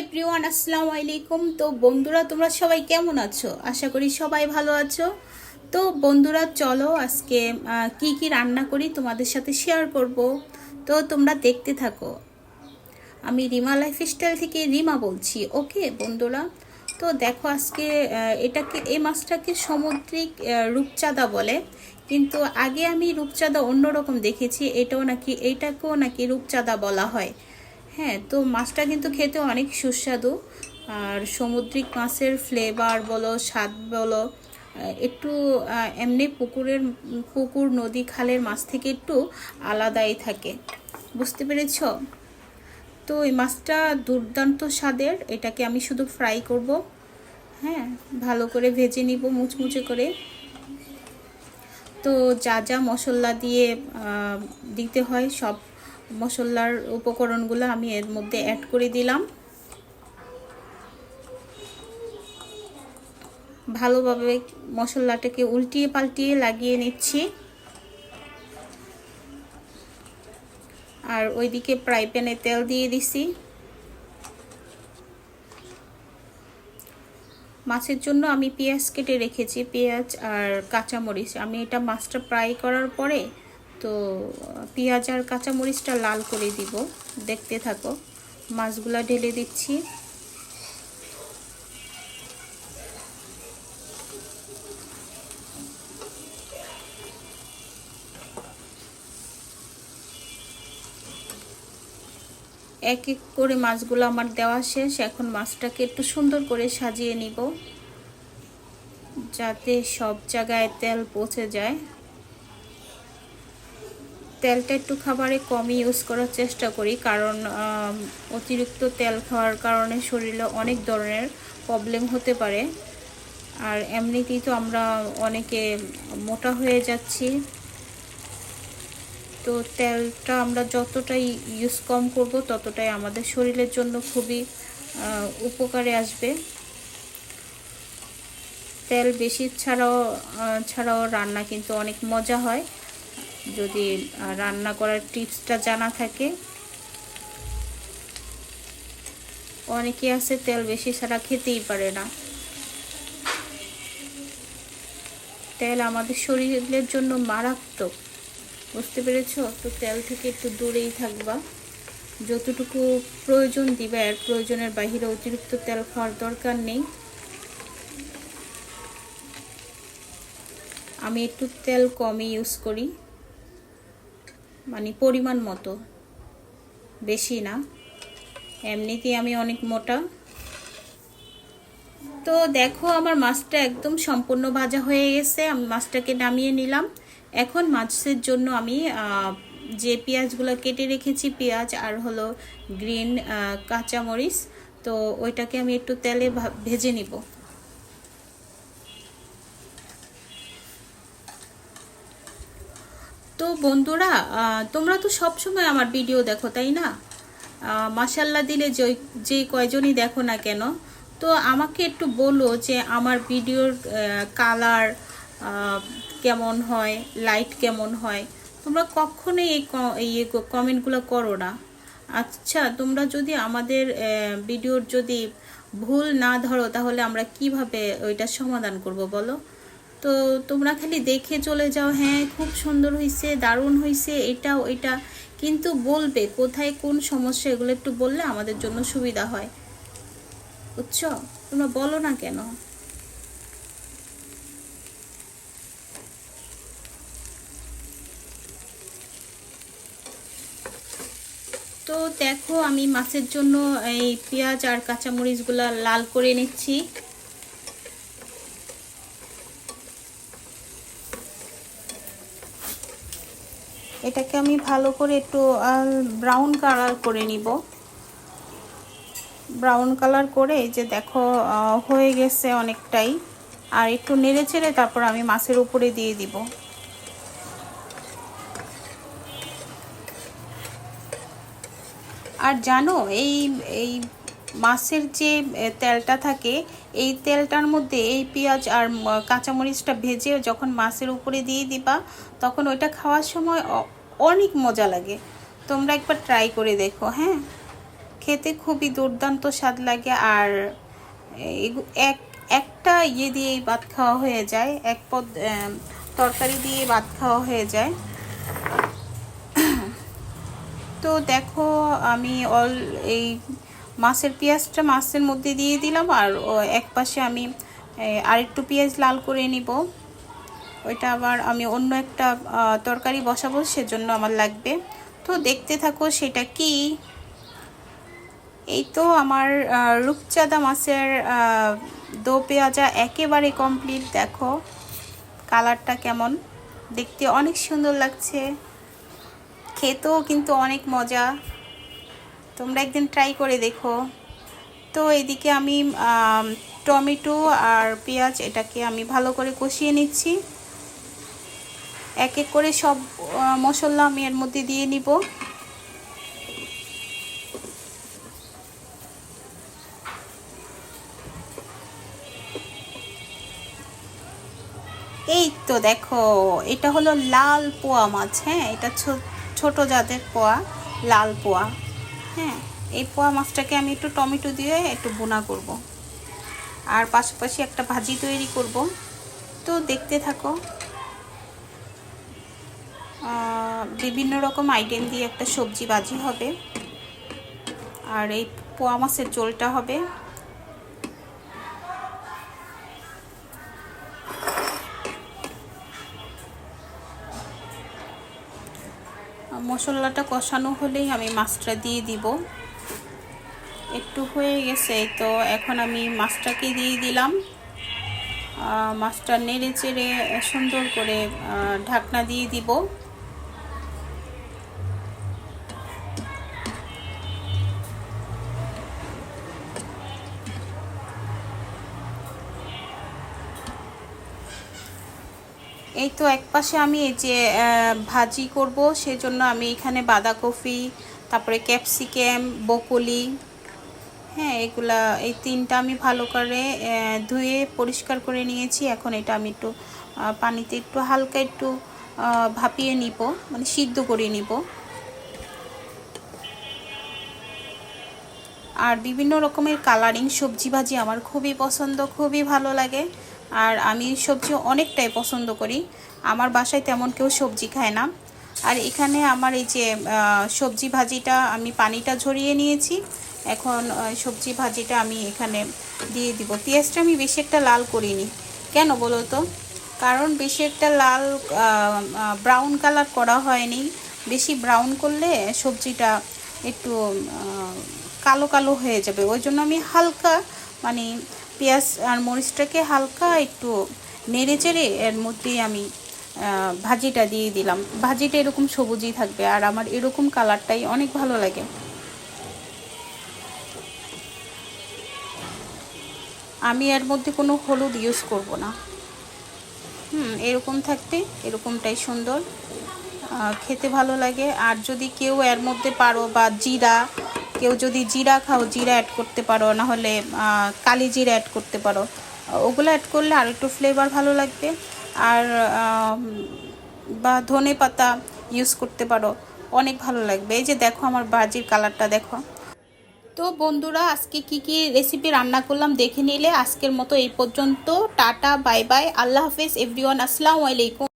Everyone আসসালামু আলাইকুম তো বন্ধুরা, তোমরা সবাই কেমন আছো? আশা করি সবাই ভালো আছো। তো বন্ধুরা, চলো আজকে কি কি রান্না করি তোমাদের সাথে শেয়ার করব। তো তোমরা দেখতে থাকো। আমি রিমা লাইফস্টাইল থেকে রিমা বলছি, ওকে বন্ধুরা? তো দেখো আজকে এটাকে, এই মাছটাকে সামুদ্রিক রূপচাঁদা বলে। কিন্তু আগে আমি রূপচাঁদা অন্যরকম দেখেছি, এটাও নাকি এইটাকেও নাকি রূপচাঁদা বলা হয়। হ্যাঁ তো মাছটা কিন্তু খেতে অনেক সুস্বাদু। আর সামুদ্রিক মাছের ফ্লেভার বলো, স্বাদ বলো একটু এমনি পুকুরের, পুকুর, নদী, খালের মাছ থেকে একটু আলাদাই থাকে। বুঝতে পেরেছ? তো এই মাছটা দুর্দান্ত স্বাদের, এটাকে আমি শুধু ফ্রাই করব। হ্যাঁ ভালো করে ভেজে নিব মুচমুচে করে। তো যা যা মশলা দিয়ে দিতে হয়, সব মশলার উপকরণগুলো আমি এর মধ্যে অ্যাড করে দিলাম। ভালোভাবে মশলাটাকে উল্টিয়ে পাল্টিয়ে লাগিয়ে নিচ্ছি। আর ওইদিকে ফ্রাই প্যানে তেল দিয়ে দিছি। মাছের জন্য আমি পেঁয়াজ কেটে রেখেছি, পেঁয়াজ আর কাঁচামরিচ। আমি এটা মাছটা ফ্রাই করার পরে তো পেঁয়াজ আর কাঁচামরিচটা লাল করে দিব। দেখতে থাকো, মাছগুলা ঢেলে দিচ্ছি। এক এক করে মাছগুলো আমার দেওয়া শেষ। এখন মাছটাকে একটু সুন্দর করে সাজিয়ে নিব, যাতে সব জায়গায় তেল পৌঁছে যায়। তেলটা একটু খাবারে কমই ইউজ করার চেষ্টা করি। কারণ অতিরিক্ত তেল খাওয়ার কারণে শরীরে অনেক ধরনের প্রবলেম হতে পারে। আর এমনিতেই তো আমরা অনেকে মোটা হয়ে যাচ্ছি। তো তেলটা আমরা যতটাই ইউজ কম করব, ততটাই আমাদের শরীরের জন্য খুবই উপকারে আসবে। তেল বেশি ছাড়াও ছাড়াও রান্না কিন্তু অনেক মজা হয়। যদি রান্না করার টিপসটা জানা থাকে। অনেকে আছে, তেল বেশি ছাড়া খেতেই পারে না। তেল আমাদের শরীরের জন্য মারাত্মক। বুঝতে পেরেছ? তো তেল থেকে একটু দূরেই থাকবা। যতটুকু প্রয়োজন দিবা, এর প্রয়োজনের বাহিরে অতিরিক্ত তেল খাওয়ার দরকার নেই। আমি একটু তেল কমই ইউজ করি। মানে পরিমাণ মতো। বেশি না। এমনিতেই আমি অনেক মোটা। তো দেখো আমার মাছটা একদম সম্পূর্ণ ভাজা হয়ে গেছে। আমি মাছটাকে নামিয়ে নিলাম। এখন মাছের জন্য আমি যে পেঁয়াজগুলো কেটে রেখেছি, পেঁয়াজ আর হলো গ্রিন কাঁচামরিচ, তো ওইটাকে আমি একটু তেলে ভেজে নিব। বন্ধুরা তোমরা তো সব সময় আমার ভিডিও দেখো, তাই না? মাসাল্লা দিলে যে কয়জনই দেখো না কেন, তো আমাকে একটু বলো যে আমার ভিডিওর কালার কেমন হয় লাইট কেমন হয়? তোমরা কখনোই এই কমেন্টগুলো করো না। আচ্ছা তোমরা যদি আমাদের ভিডিওর যদি ভুল না ধরো, তাহলে আমরা কীভাবে ওইটা সমাধান করব বলো? তো তোমরা খালি দেখে চলে যাও হ্যাঁ খুব সুন্দর হয়েছে দারুণ হয়েছে এটা। ওইটা কিন্তু বলবে কোথায় কোন সমস্যা, এগুলো একটু বললে আমাদের জন্য সুবিধা হয়। বুঝছ? তোমরা বলো না কেন? তো দেখো আমি মাছের জন্য এই পেঁয়াজ আর কাঁচামরিচগুলো লাল করে নিচ্ছি এটাকে আমি ভালো করে একটু ব্রাউন কালার করে নিব। ব্রাউন কালার করে যে দেখো হয়ে গেছে অনেকটাই। আর একটু নেড়ে চেড়ে তারপর আমি মাছের উপরে দিয়ে দিব। আর জানো, এই এই মাছের যে তেলটা থাকে, এই তেলটার মধ্যে এই পেঁয়াজ আর কাঁচামরিচটা ভেজে যখন মাছের উপরে দিয়ে দিবা, তখন ওইটা খাওয়ার সময় অনেক মজা লাগে। তোমরা একবার ট্রাই করে দেখো হ্যাঁ? খেতে খুবই দুর্দান্ত স্বাদ লাগে আর এক, একটা ইয়ে দিয়েই ভাত খাওয়া হয়ে যায়, এক পদ তরকারি দিয়ে ভাত খাওয়া হয়ে যায়। তো দেখো, আমি অল, এই মাছের পেঁয়াজটা মাছের মধ্যে দিয়ে দিলাম আর এক পাশে আমি আরেকটু পেঁয়াজ লাল করে নিব। ওইটা আবার আমি অন্য একটা তরকারি বসাবো সেজন্য আমার লাগবে। তো দেখতে থাকো সেটা কি। এই তো আমার রূপচাঁদা মাছের দো পেঁয়াজা একেবারে কমপ্লিট। দেখো কালারটা কেমন। দেখতে অনেক সুন্দর লাগছে। খেতেও কিন্তু অনেক মজা। তোমরা একদিন ট্রাই করে দেখো। তো এদিকে আমি টমেটো আর পেঁয়াজ এটাকে আমি ভালো করে কষিয়ে নিচ্ছি। এক এক করে সব মশলা আমি এর মধ্যে দিয়ে নিব। এই তো দেখো, এটা হলো লাল পোয়া মাছ হ্যাঁ? এটা ছোট জাতের পোয়া, লাল পোয়া। হ্যাঁ এই পোয়া মাছটাকে আমি একটু টমেটো দিয়ে একটু বোনা করব। আর পাশাপাশি একটা ভাজি তৈরি করব। তো দেখতে থাকো। বিভিন্ন রকম আইটেম দিয়ে একটা সবজি ভাজি হবে। আর এই পোয়া মাছের ঝোলটা হবে। মশলাটা কষানো হলেই আমি মাছটা দিয়ে দিব। একটু হয়ে গেছে, তো এখন আমি মাছটাকে দিয়ে দিলাম। মাছটা নেড়ে চেড়ে সুন্দর করে ঢাকনা দিয়ে দিব। এই তো এক পাশে আমি এই যে ভাজি করব, সেজন্য আমি এখানে বাঁধাকপি, তারপরে ক্যাপসিকাম বকুলি হ্যাঁ এগুলা এই তিনটা আমি ভালো করে ধুয়ে পরিষ্কার করে নিয়েছি। এখন এটা আমি একটু পানিতে একটু হালকা একটু ভাপিয়ে নিব মানে সিদ্ধ করে নিব। আর বিভিন্ন রকমের কালারিং সবজি ভাজি আমার খুবই পছন্দ, খুবই ভালো লাগে। আর আমি সবজি অনেকটাই পছন্দ করি। আমার বাসায় তেমন কেউ সবজি খায় না। আর এখানে আমার এই যে সবজি ভাজিটা আমি পানিটা ঝরিয়ে নিয়েছি। এখন সবজি ভাজিটা আমি এখানে দিয়ে দিব। পেঁয়াজটা আমি বেশি একটা লাল করিনি। কেন বলো তো? কারণ বেশি একটা লাল ব্রাউন কালার করা হয়নি। বেশি ব্রাউন করলে সবজিটা একটু কালো কালো হয়ে যাবে। ওই জন্য আমি হালকা মানে পেঁয়াজ আর মরিচটাকে হালকা একটু নেড়ে চেড়ে এর মধ্যেই আমি ভাজিটা দিয়ে দিলাম। ভাজিটা এরকম সবুজই থাকবে আর আমার এরকম কালারটাই অনেক ভালো লাগে। আমি এর মধ্যে কোনো হলুদ ইউজ করব না। হুম, এরকম থাকবে এরকমটাই সুন্দর। খেতে ভালো লাগে। আর যদি কেউ এর মধ্যে পারো বা জিরা কেউ যদি জিরা খাও, জিরা অ্যাড করতে পারো, না হলে কালি জিরা অ্যাড করতে পারো। ওগুলো অ্যাড করলে আর একটু ফ্লেভার ভালো লাগবে। আর বা ধনে পাতা ইউজ করতে পারো, অনেক ভালো লাগবে। এই যে দেখো আমার বাজির কালারটা দেখো। তো বন্ধুরা, আজকে কি কি রেসিপি রান্না করলাম দেখে নিলে আজকের মতো এই পর্যন্ত। টাটা বাই বাই আল্লাহ হাফেজ এভরিওয়ান আসসালামু আলাইকুম।